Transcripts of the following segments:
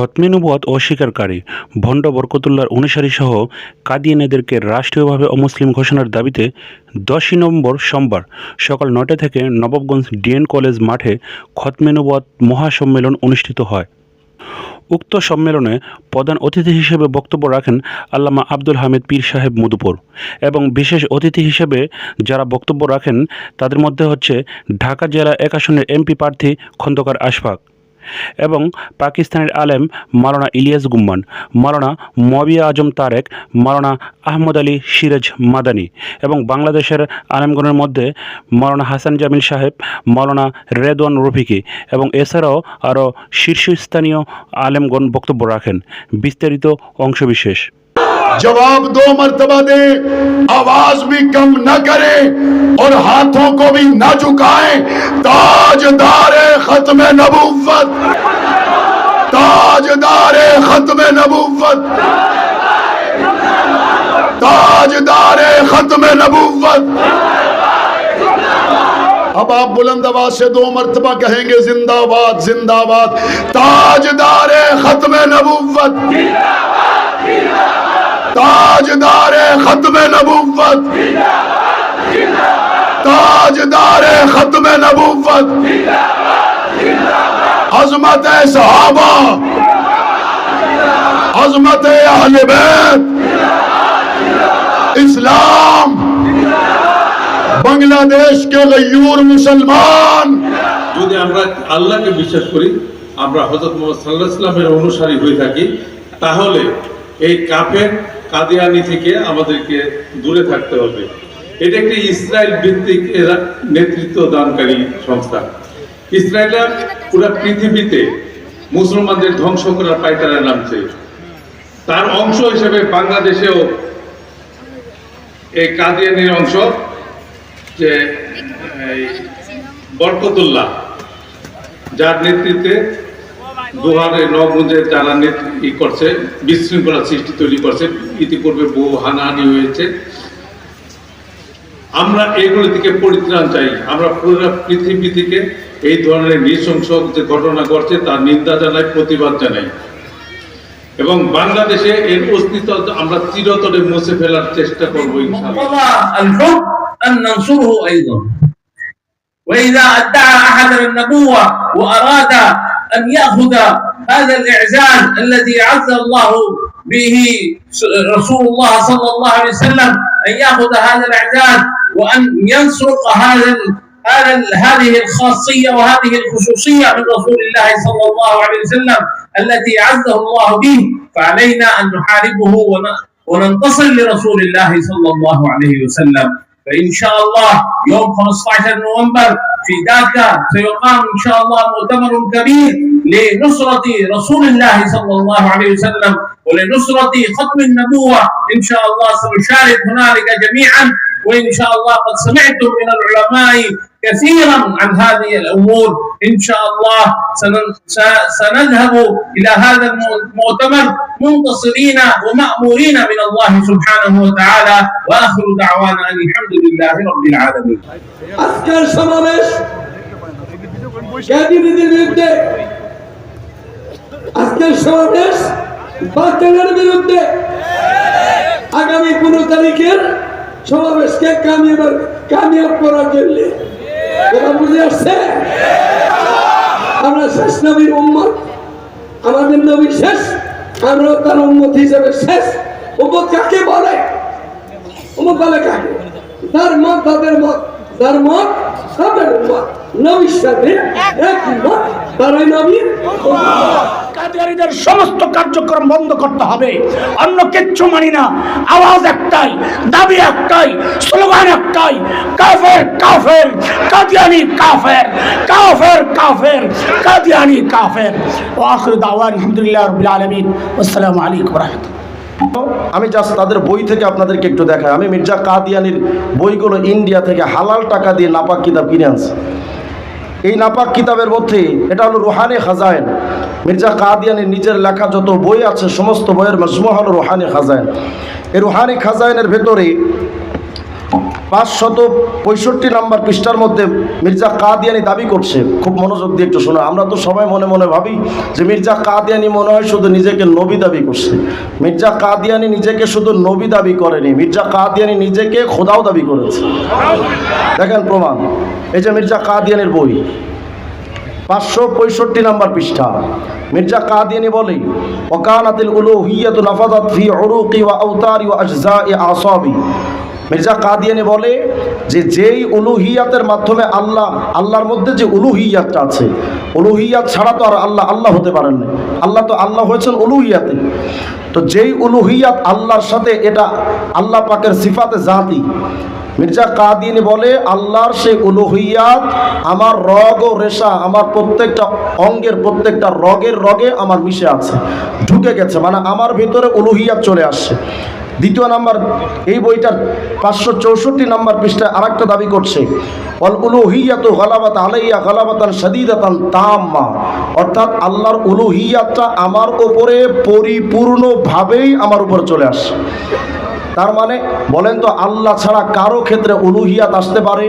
খতমে নবুয়ত অস্বীকারী। ভণ্ড বরকতুল্লার অনুসারী সহ কাদিয়ানীদেরকে রাষ্ট্রীয়ভাবে অমুসলিম ঘোষণার দাবিতে দশই নভেম্বর সোমবার সকাল নটা থেকে নবাবগঞ্জ ডিএন কলেজ মাঠে খতমে নবুয়ত মহাসম্মেলন অনুষ্ঠিত হয়। উক্ত সম্মেলনে প্রধান অতিথি হিসেবে বক্তব্য রাখেন আল্লামা আব্দুল হামিদ পীর সাহেব মধুপুর এবং বিশেষ অতিথি হিসেবে যারা বক্তব্য রাখেন তাদের মধ্যে হচ্ছে ঢাকা জেলা এক আসনের এমপি প্রার্থী খন্দকার আশফাক। এবং পাকিস্তানের আলেম মালানা ইলিয়াস গুম্মান, মালানা মবিয়া আজম তারেক, মালানা আহমদ আলী সিরাজ মাদানি এবং বাংলাদেশের আলেমগণের মধ্যে মালানা হাসান জামিল সাহেব, মালানা রেদওয়ান রফিকি এবং এছাড়াও আরও শীর্ষস্থানীয় আলেমগণ বক্তব্য রাখেন। বিস্তারিত অংশবিশেষ। جواب دو مرتبہ دے آواز بھی کم نہ کریں اور ہاتھوں کو بھی نہ جھکائیں۔ تاجدار ختم نبوت۔ تاجدار ختم نبوت۔ تاجدار ختم نبوت۔ اب آپ بلند آواز سے دو مرتبہ کہیں گے، زندہ باد زندہ باد تاجدار ختم نبوت۔ زندہ باد زندہ باد تاجدار ختم نبوت تاجدار ختم نبوت عظمت صحابہ عظمت اہل بیت اسلام بنگلہ دیش کے غیور مسلمان যদি আমরা আল্লাহকে বিশ্বাস করি আমরা হজরত মোহাম্মদ সাল্লাহ ইসলামের অনুসারী হয়ে থাকি তাহলে এই কাফের কাদিয়ানি থেকে আমাদেরকে দূরে থাকতে হবে। এটা একটি ইসরায়েল ভিত্তিক নেতৃত্ব দানকারী সংস্থা। ইসরায়েলরা পুরো পৃথিবীতে মুসলমানদের ধ্বংস করার পায়তারা নামছে। তার অংশ হিসেবে বাংলাদেশেও এই কাদিয়ানির অংশ, যে বরকতুল্লাহ, যার নেতৃত্বে দুহারে নবগঞ্জে যারা নেতৃ- ই করছে বিশৃঙ্খলা সৃষ্টি তৈরি করছে ইতিপূর্বে বহু হানাহানি হয়েছে আমরা এগুলো থেকে পরিত্রাণ চাই আমরা পুরো পৃথিবী থেকে এই ধরনের নৃশংস যে ঘটনা ঘটছে তার নিন্দা জানাই প্রতিবাদ জানাই এবং বাংলাদেশে এর অস্তিত্ব আমরা চিরতরে মুছে ফেলার চেষ্টা করবো ইনশাআল্লাহ مقتضى الحب أن ننصره أيضا وإذا ادعى أحد النبوة وأراد أن يأخذ هذا الإعزاز الذي أعز الله به رسول الله صلى الله عليه وسلم أن يأخذ هذا الإعزاز وأن ينسرق هذا هذه الخاصية وهذه الخصوصية من رسول الله صلى الله عليه وسلم التي أعزه الله به فعلينا أن نحاربه ون- وننتصر لرسول الله صلى الله عليه وسلم. فإن شاء الله يوم 15 نوفمبر في داكا سيقام إن شاء الله مؤتمر كبير لنصرة رسول الله صلى الله عليه وسلم ولنصرة ختم النبوة. إن شاء الله سنشارك هنالك جميعا وإن شاء الله قد سمعتم من العلماء كثيرا عن هذه الأمور إن شاء الله سنن- س- سنذهب إلى هذا المؤتمر منتصرين ومأمورين من الله سبحانه وتعالى وآخر دعوانا أن الحمد لله رب العالمين আজকের সমাবেশ ক্যাবিনেটের বিরুদ্ধে আজকের সমাবেশ বাতিলের বিরুদ্ধে আগামী পনেরো তারিখের সমাবেশকে কামিয়াব কামিয়াব করার জন্য এরা বুঝে আসছে? আমরা শেষ নবীর উম্মত। আমাদের নবী শেষ। আমরাও তার উম্মত হিসেবে শেষ। উম্মত কাকে বলে? উম্মত বলে কাকে? তার মত, তাদের মত। তার মত, তাদের মত। নবীর সাথে এক মত তারাই নবীর উম্মত। কাদিয়ারীদের সমস্ত কার্যক্রম বন্ধ করতে হবে। অন্য কিচ্ছু মানি না। আওয়াজ একটাই, দাবি একটাই, স্লোগান একটাই, কাফের কাফের, কাদিয়ানি, কাফের কাফের কাফের, কাদিয়ানি, কাফের। ও আখির দাওয়ান, আলহামদুলিল্লাহ রাব্বিল আলামিন। আসসালামু আলাইকুম রাহমাতুল্লাহ। আমি জাস্ট তাদের বই থেকে আপনাদেরকে একটু দেখাই। আমি মির্জা কাদিয়ানির বইগুলো ইন্ডিয়া থেকে হালাল টাকা দিয়ে নাপাক কিতাব কিনে আনছি। এই নাপাক কিতাবের মধ্যে এটা হলো রুহানি খাজায়েন। মির্জা কাদিয়ানির নিজের লেখা যত বই আছে, সমস্ত বইয়ের মজমুয়া হলো রুহানি খাজায়েন এই রুহানি খাজায়েনের ভেতরে পাঁচশত পঁয়ষট্টি নাম্বার পৃষ্ঠার মধ্যে মির্জা কাদিয়ানি দাবি করছে। খুব মনোযোগ দিয়ে একটু শোনা। আমরা তো সবাই মনে মনে ভাবি যে মির্জা কাদিয়ানি মনে হয় শুধু নিজেকে নবী দাবি করছে। মির্জা কাদিয়ানি নিজেকে শুধু নবী দাবি করেনি, মির্জা কাদিয়ানি নিজেকে খোদাও দাবি করেছে। দেখেন প্রমাণ। এই যে মির্জা কাদিয়ানির বই। পাঁচশো পঁয়ষট্টি নাম্বার পৃষ্ঠা। মির্জা কাদিয়ানি বলে ওকানাতিল উলুহিয়াত নাফাদাত ফি উরুকি ওয়া আওতারি ওয়া আজজাই আসাবি। মির্জা কাদিয়ানি বলে যে, যেই উলুহিয়াতের মাধ্যমে আল্লাহ, আল্লাহর মধ্যে যে উলুহিয়াতটা আছে, উলুহিয়াত ছাড়া তো আর আল্লাহ আল্লাহ হতে পারেন না। আল্লাহ তো, আল্লাহ হয়েছেন উলুহিয়াতে। তো যেই উলুহিয়াত আল্লাহর সাথে এটা আল্লাহ পাকের সিফাতে জাতি মির্জা কাদিনী বলে, আল্লাহর সেই উলুহিয়াত, আমার রগ ও রেশা, আমার প্রত্যেকটা অঙ্গের প্রত্যেকটা রগের রগে আমার মিশে আছে, ঢুকে গেছে মানে আমার ভিতরে উলুহিয়াত চলে আসছে। দ্বিতীয় নাম্বার, এই বইটার পাঁচশো চৌষট্টি নাম্বার পৃষ্ঠায় আরেকটা দাবি করছে অল উলুহিয়াত গলাবাত আলাইয়া গলাবাতান সদিদাতান তাম্মা। অর্থাৎ আল্লাহর উলুহিয়াতটা আমার ওপরে পরিপূর্ণভাবেই আমার উপরে চলে আসছে তার মানে বলেন তো আল্লাহ ছাড়া কারও ক্ষেত্রে উলুহিয়াত আসতে পারে?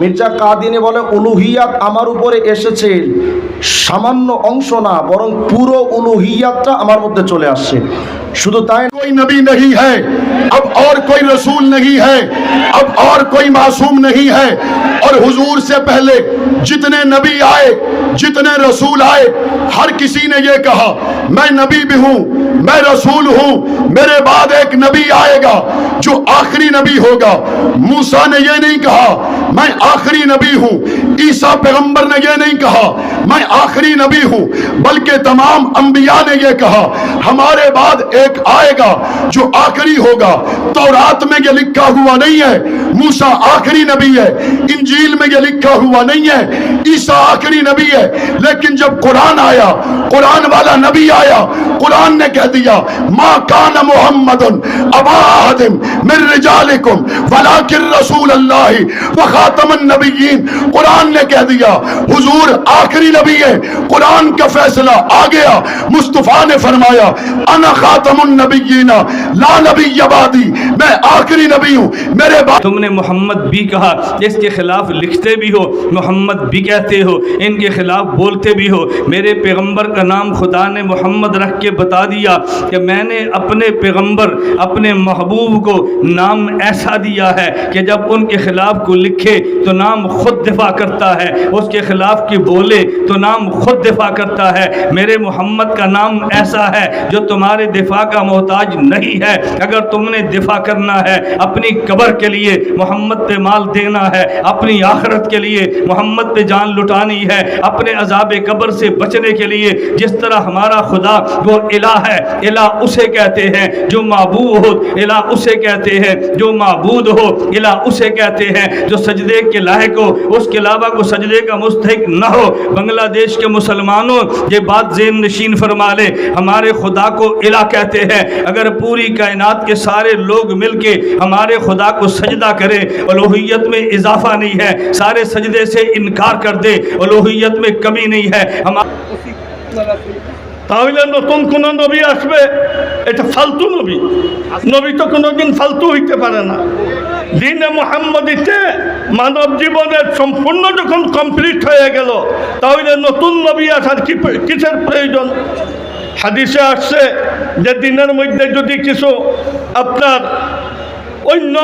মির্জা কাদিনী বলে, উলুহিয়াত আমার উপরে এসেছে। সামান্য অংশ না, বরং পুরো উলুহিয়াতটা আমার মধ্যে চলে আসছে। শুধু তাই اب اور کوئی رسول نہیں ہے، اب اور کوئی معصوم نہیں ہے۔ اور حضور سے پہلے جتنے نبی آئے، جتنے رسول آئے، ہر کسی نے یہ کہا، میں نبی بھی ہوں، میں رسول ہوں، میرے بعد ایک نبی آئے گا جو آخری نبی ہوگا۔ موسا نے یہ نہیں کہا، میں آخری نبی ہوں۔ عیسیٰ پیغمبر نے یہ نہیں کہا، میں آخری نبی ہوں، بلکہ تمام انبیاء نے یہ کہا۔ ہمارے بعد ایک آئے گا جو آخری ہوگا۔ تورات میں یہ لکھا ہوا نہیں ہے، موسیٰ آخری نبی ہے۔ انجیل میں یہ لکھا ہوا نہیں ہے، عیسیٰ آخری نبی ہے۔ لیکن جب قرآن آیا، قرآن والا نبی آیا، قرآن نے کہہ دیا، ما کان محمد ابا آدم من رجالکم، ولیکن رسول اللہ وخاتم النبی نبیین، قرآن نے کہہ دیا، حضور آخری نبی ہے، قرآن کا فیصلہ آ گیا۔ مصطفیٰ نے فرمایا، انا خاتم النبیین، لا نبی عبادی میں آخری نبی ہوں، میرے بات تم نے محمد بھی کہا اس کے خلاف لکھتے بھی ہو، محمد بھی کہتے ہو، ان کے خلاف بولتے بھی ہو۔ میرے پیغمبر کا نام خدا نے محمد رکھ کے بتا دیا کہ میں نے اپنے پیغمبر، اپنے محبوب کو نام ایسا دیا ہے کہ جب ان کے خلاف کو لکھے تو نام نام خود دفاع کرتا ہے۔ اس کے خلاف کی بولے تو نام خود دفاع کرتا ہے۔ میرے محمد کا نام ایسا ہے جو تمہارے دفاع کا محتاج نہیں ہے۔ اگر تم نے دفاع کرنا ہے، اپنی قبر کے لیے محمد پہ مال دینا ہے، اپنی آخرت کے لیے محمد پہ جان لٹانی ہے، اپنے عذاب قبر سے بچنے کے لیے جس طرح ہمارا خدا وہ الہ ہے، الہ اسے کہتے ہیں جو معبود ہو، الہ اسے کہتے ہیں جو معبود ہو، الہ اسے کہتے ہیں جو سجدے کے لائے اللہ کو اس کے علاوہ کو سجدے کا مستحق نہ ہو۔ بنگلہ دیش کے مسلمانوں، یہ بات ذہن نشین فرما لے ہمارے خدا کو الہ کہتے ہیں۔ اگر پوری کائنات کے سارے لوگ مل کے ہمارے خدا کو سجدہ کریں الوحیت میں اضافہ نہیں ہے۔ سارے سجدے سے انکار کر دے الوحیت میں کمی نہیں ہے۔ ہمارے তাহলে নতুন কোন নবী আসবে? এটা ফালতু নবী। নবী তো কোনোদিন ফালতু হইতে পারে না। দিনে মোহাম্মদিতে মানব জীবনের সম্পূর্ণ যখন কমপ্লিট হয়ে গেল, তাহলে নতুন নবী আসার কি কিসের প্রয়োজন? হাদিসে আসছে যে দিনের মধ্যে যদি কিছু আপনার অন্য